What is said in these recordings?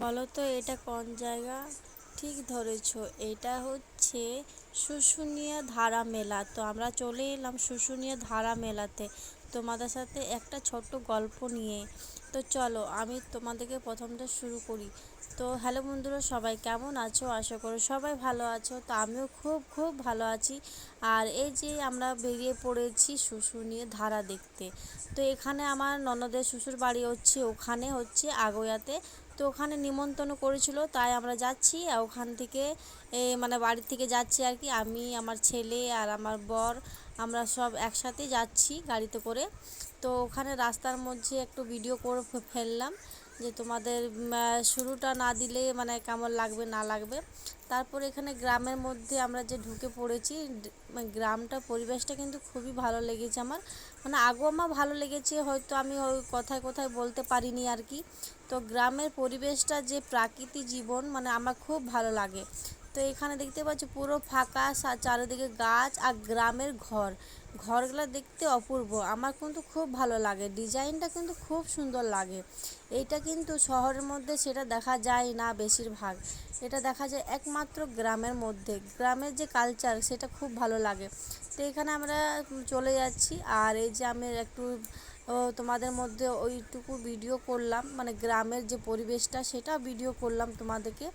বলো তো এটা কোন জায়গা? ঠিক ধরেছ, এটা হচ্ছে শুশুনিয়া ধারা মেলা। তো আমরা চলে এলাম শুশুনিয়া ধারা মেলাতে। তোমাদের সাথে একটা ছোট্ট গল্প নিয়ে। তো চলো, আমি তোমাদেরকে প্রথমটা শুরু করি। তো হ্যালো বন্ধুরা, সবাই কেমন আছো? আশা করো সবাই ভালো আছো। তো আমিও খুব খুব ভালো আছি। আর এই যে আমরা বেরিয়ে পড়েছি শ্বশুর শুশুনিয়া ধারা দেখতে। তো এখানে আমার ননদের শ্বশুর বাড়ি হচ্ছে, ওখানে হচ্ছে আগোয়াতে। তো ওখানে নিমন্ত্রণ করেছিল, তাই আমরা যাচ্ছি। ওখান থেকে মানে বাড়ি থেকে যাচ্ছি আর কি। আমি, আমার ছেলে আর আমার বর আমরা সব একসাথে যাচ্ছি গাড়িতে করে। তো ওখানে রাস্তার মধ্যে একটু ভিডিও করে ফেললাম যে তোমাদের শুরুটা না দিলে মানে কেমন লাগবে, না লাগবে। তারপর এখানে গ্রামের মধ্যে আমরা যে ঢুকে পড়েছি মানে গ্রামটা, পরিবেশটা কিন্তু খুবই ভালো লেগেছে আমার। মানে আগেও আমার ভালো লেগেছে, হয়তো আমি ওই কথায় কথায় বলতে পারিনি আর কি। তো গ্রামের পরিবেশটা, যে প্রাকৃতিক জীবন মানে আমার খুব ভালো লাগে। তো এখানে দেখতে পাচ্ছি পুরো ফাঁকা চারিদিকে গাছ আর গ্রামের ঘর। ঘরগুলো দেখতে অপূর্ব। আমার কিন্তু খুব ভালো লাগে। ডিজাইনটা কিন্তু খুব সুন্দর লাগে। এইটা কিন্তু শহরের মধ্যে সেটা দেখা যায় না বেশিরভাগ। এটা দেখা যায় একমাত্র গ্রামের মধ্যে। গ্রামের যে কালচার সেটা খুব ভালো লাগে। তো এখানে আমরা চলে যাচ্ছি। আর এই যে আমি একটু তোমাদের মধ্যে ওইটুকু ভিডিও করলাম। মানে গ্রামের যে পরিবেশটা সেটা ভিডিও করলাম তোমাদেরকে।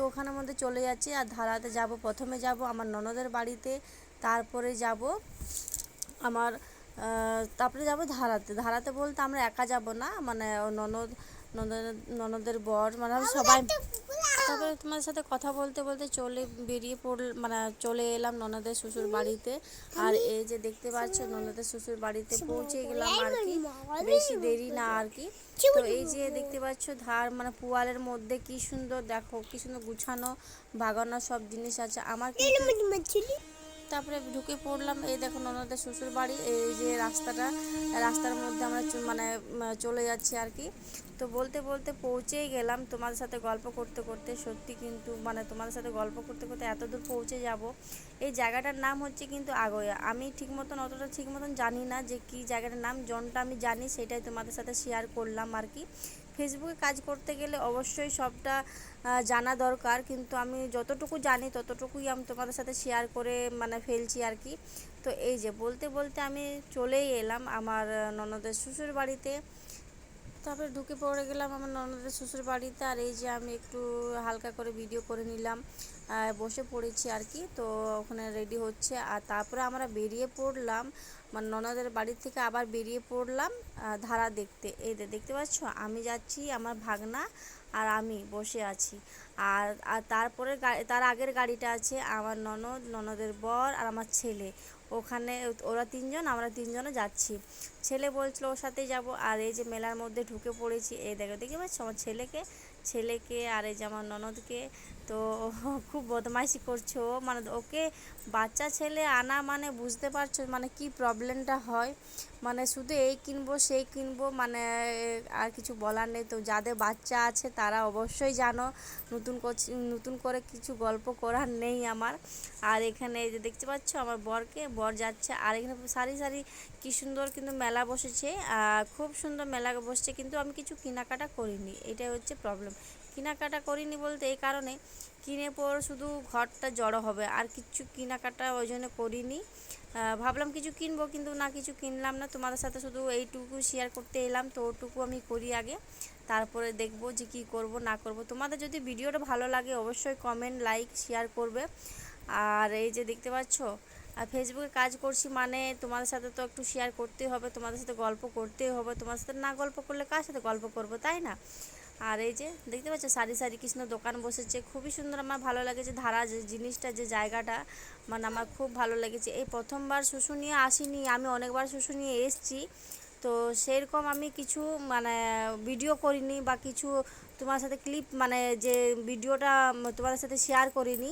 তো ওখানের মধ্যে চলে যাচ্ছি আর ধারাতে যাব। প্রথমে যাব আমার ননদের বাড়িতে তারপরে যাব আমার আহ, তারপরে যাব ধারাতে। ধারাতে বলতে আমরা একা যাব না মানে ননদ ননদের ননদের বর মানে সবাই তারপরে তোমার সাথে কথা বলতে বলতে চলে বেরিয়ে পড়ল মানে চলে এলাম ননদের শ্বশুর বাড়িতে। আর এই যে দেখতে পাচ্ছ, ননদের শ্বশুর বাড়িতে পৌঁছে গেলাম আর কি। বেশি দেরি না আর কি। তো এই যে দেখতে পাচ্ছ, ধার মানে পুয়ালের মধ্যে কি সুন্দর, দেখো কি সুন্দর গুছানো, বাগানো সব জিনিস আছে। আমার তারপরে ঢুকে পড়লাম, এই দেখো ননদের শ্বশুর বাড়ি, এই যে রাস্তাটা, রাস্তার মধ্যে আমরা মানে চলে যাচ্ছি আর কি। তো বলতে বলতে পৌঁছেই গেলাম। তোমাদের সাথে গল্প করতে করতে সত্যি কিন্তু মানে তোমাদের সাথে গল্প করতে করতে এত দূর পৌঁছে যাব। এই জায়গাটার নাম হচ্ছে কিন্তু আগোয়া। আমি ঠিক মতন, অতটা ঠিক মতন জানি না যে কি জায়গাটার নাম। জনটা আমি জানি, সেটাই তোমাদের সাথে শেয়ার করলাম আর কি। ফেসবুকে কাজ করতে গেলে অবশ্যই সবটা জানা দরকার। কিন্তু আমি যতটুকু জানি, ততটুকুই আমি তোমাদের সাথে শেয়ার করে মানে ফেলছি আর কি। তো এই যে বলতে বলতে আমি চলেই এলাম আমার ননদের শ্বশুর বাড়িতে তারপরে ঢুকে পড়ে গেলাম আমার ননদের শ্বশুর বাড়িতে আর এই যে আমি একটু হালকা করে ভিডিও করে নিলাম। বসে পড়েছি আর কি, তো ওখানে রেডি হচ্ছে। আর তারপরে আমরা বেরিয়ে পড়লাম মানে ননদের বাড়ি থেকে আবার বেরিয়ে পড়লাম ধারা দেখতে। এই দেখতে পাচ্ছ, আমি যাচ্ছি আমার ভাগনা আর আমি বসে আছি। আর আর তারপরে তার আগের গাড়িটা আছে আমার ননদ, ননদের বর আর আমার ছেলে। ওখানে ওরা তিনজন, আমরা তিনজনে যাচ্ছি। ছেলে বলছিল ওর সাথেই যাব। আর এই যে মেলার মধ্যে ঢুকে পড়েছি, এই দেখো দেখতে পাচ্ছ আমার ছেলেকে? ছেলেকে আর এই যে আমার ননদকে। তো খুব বদমাইশি করছে মানে ওকে বাচ্চা ছেলে আনা মানে বুঝতে পারছ মানে কি প্রবলেমটা হয়? মানে শুধু এই কিনবো, সেই কিনবো মানে আর কিছু বলার নেই। তো যাদের বাচ্চা আছে তারা অবশ্যই জানো, নতুন নতুন করে কিছু গল্প করার নেই আমার। আর এখানে এই যে দেখতে পাচ্ছ আমার বরকে, বর যাচ্ছে। আর এখানে সারি সারি কি সুন্দর কিন্তু মেলা বসেছে খুব সুন্দর মেলা বসছে, কিন্তু আমি কিছু কেনাকাটা করিনি, এটাই হচ্ছে প্রবলেম কেনাকাটা করিনি বলতে এই কারণে কিনে পর শুধু ঘরটা জড়ো হবে, আর কিছু কেনাকাটা ওই জন্য করিনি। ভাবলাম কিছু কিনবো, কিন্তু না কিছু কিনলাম না, তোমাদের সাথে শুধু এইটুকু শেয়ার করতে এলাম, তো ওটুকু আমি করি আগে, তারপরে দেখব যে কী করব, না করব। তোমাদের যদি ভিডিওটা ভালো লাগে, অবশ্যই কমেন্ট লাইক শেয়ার করবে। আর এই যে দেখতে পাচ্ছ আর ফেসবুকে কাজ করছি মানে তোমাদের সাথে তো একটু শেয়ার করতেই হবে, তোমাদের সাথে গল্প করতেই হবে তোমাদের সাথে না গল্প করলে কার সাথে গল্প করব, তাই না? আর এই যে দেখতে পাচ্ছ সারি সারি কৃষ্ণ দোকান বসেছে, খুবই সুন্দর, আমার ভালো লেগেছে ধারা যে জিনিসটা, যে জায়গাটা মানে আমার খুব ভালো লেগেছে। এই প্রথমবার শুশুনিয়ে আসিনি, আমি অনেকবার শুশুনিয়ে এসেছি, তো সেরকম আমি কিছু মানে ভিডিও করিনি বা কিছু তোমার সাথে ক্লিপ মানে যে ভিডিওটা তোমাদের সাথে শেয়ার করিনি।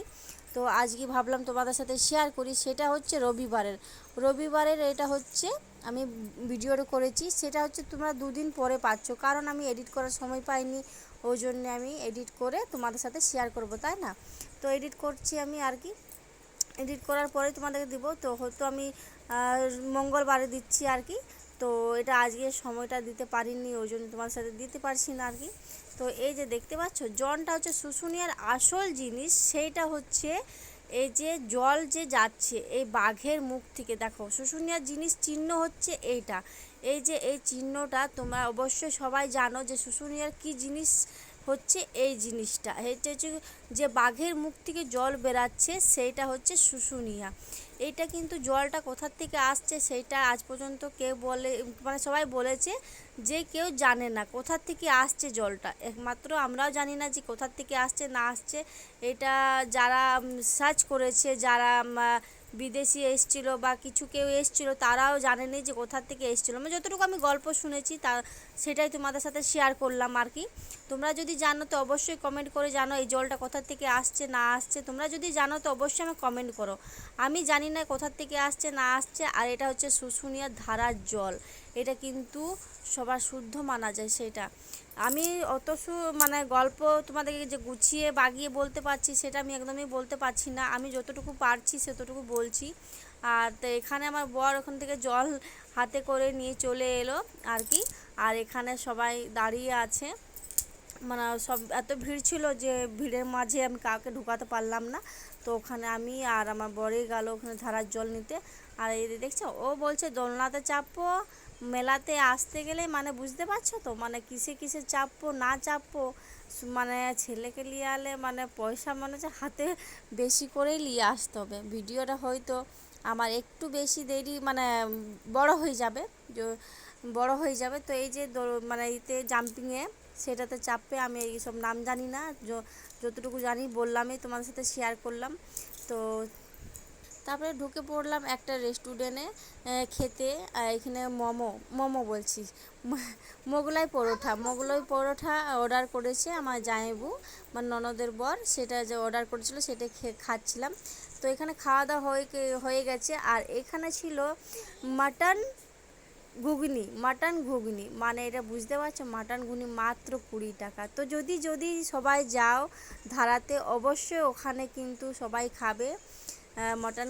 তো আজকে ভাবলাম তোমাদের সাথে শেয়ার করি, সেটা হচ্ছে রবিবারের। রবিবারের এটা হচ্ছে, আমি ভিডিওটা করেছি, সেটা হচ্ছে তোমরা দুদিন পরে পাচ্ছ। কারণ আমি এডিট করার সময় পাইনি, ওই জন্য আমি এডিট করে তোমাদের সাথে শেয়ার করব, তাই না? তো এডিট করছি আমি আর কি। এডিট করার পরে তোমাদেরকে দিব, তো হয়তো আমি মঙ্গলবারে দিচ্ছি আর কি। তো এটা আজকে সময়টা দিতে পারিনি, ওই জন্য তোমার সাথে দিতে পারছি না আর কি। তো এই যে দেখতে পাচ্ছ, জলটা হচ্ছে শুশুনিয়ার আসল জিনিস, সেইটা হচ্ছে এই যে জল যে যাচ্ছে এই বাঘের মুখ থেকে। দেখো, শুশুনিয়ার জিনিস চিহ্ন হচ্ছে এইটা। এই যে এই চিহ্নটা তোমরা অবশ্যই সবাই জানো যে শুশুনিয়ার কি জিনিস হচ্ছে এই জিনিসটা। এটা হচ্ছে যে বাঘের মুখ থেকে জল বেরাচ্ছে, সেইটা হচ্ছে শুশুনিয়া। এইটা কিন্তু জলটা কোথার থেকে আসছে সেইটা আজ পর্যন্ত কেউ বলে মানে সবাই বলেছে যে কেউ জানে না কোথার থেকে আসছে জলটা। একমাত্র আমরাও জানি না যে কোথার থেকে আসছে, না আসছে। এটা যারা সার্চ করেছে, যারা বিদেশি এসছিল বা কিছু কেউ এসছিল, তারাও জানেনি যে কোথার থেকে এসছিল। মানে যতটুকু আমি গল্প শুনেছি, তা সেটাই তোমাদের সাথে শেয়ার করলাম আর কি। তোমরা যদি জানো তো অবশ্যই কমেন্ট করে জানো এই জলটা কোথার থেকে আসছে, না আসছে। তোমরা যদি জানো তো অবশ্যই আমি কমেন্ট করো। আমি জানি না কোথার থেকে আসছে, না আসছে, আর এটা হচ্ছে শুশুনিয়ার ধারার জল। এটা কিন্তু সবার শুদ্ধ মানা যায় সেটা। আমি অত সু মানে গল্প তোমাদেরকে যে গুছিয়ে বাগিয়ে বলতে পারছি, সেটা আমি একদমই বলতে পারছি না। আমি যতটুকু পারছি সেতটুকু বলছি। আর তো এখানে আমার বর ওখান থেকে জল হাতে করে নিয়ে চলে এলো আর কি। আর এখানে সবাই দাঁড়িয়ে আছে। মানে সব এত ভিড় ছিল যে ভিড়ের মাঝে আমি কাউকে ঢুকাতে পারলাম না। তো ওখানে আমি আর আমার বরে গেল ওখানে ধারার জল নিতে। আর এই দেখছ, ও বলছে, দোলনাতে চাপবো মেলাতে আসতে গেলে মানে বুঝতে পারছ তো? মানে কিসে কিসে চাপবো, না চাপবো? মানে ছেলেকে নিয়ে আলে মানে পয়সা মানে হচ্ছে হাতে বেশি করেই নিয়ে আসতে হবে। ভিডিওটা হয়তো আমার একটু বেশি দেরি মানে বড় হয়ে যাবে, য- বড় হয়ে যাবে। তো এই যে মানে ইতে জাম্পিংয়ে সেটাতে চাপবে আমি এইসব নাম জানি না। যতটুকু জানি বললামই, তোমাদের সাথে শেয়ার করলাম। তো তারপরে ঢুকে পড়লাম একটা রেস্টুরেন্টে খেতে এখানে মোমো মোমো বলছি। মোগলাই পরোঠা মোগলাই পরোঠা অর্ডার করেছে আমার জামাইবু, আমার ননদের বর, সেটা যে অর্ডার করেছিল সেটা খেয়ে খাচ্ছিলাম। তো এখানে খাওয়া দাওয়া হয়ে গেছে, আর এখানে ছিল মাটন ঘুগনি মাটন ঘুগনি। মানে এটা বুঝতে পারছ মাটন ঘুগনি মাত্র কুড়ি টাকা। তো যদি যদি সবাই যাও ধারাতে, অবশ্যই ওখানে কিন্তু সবাই খাবে। মাটন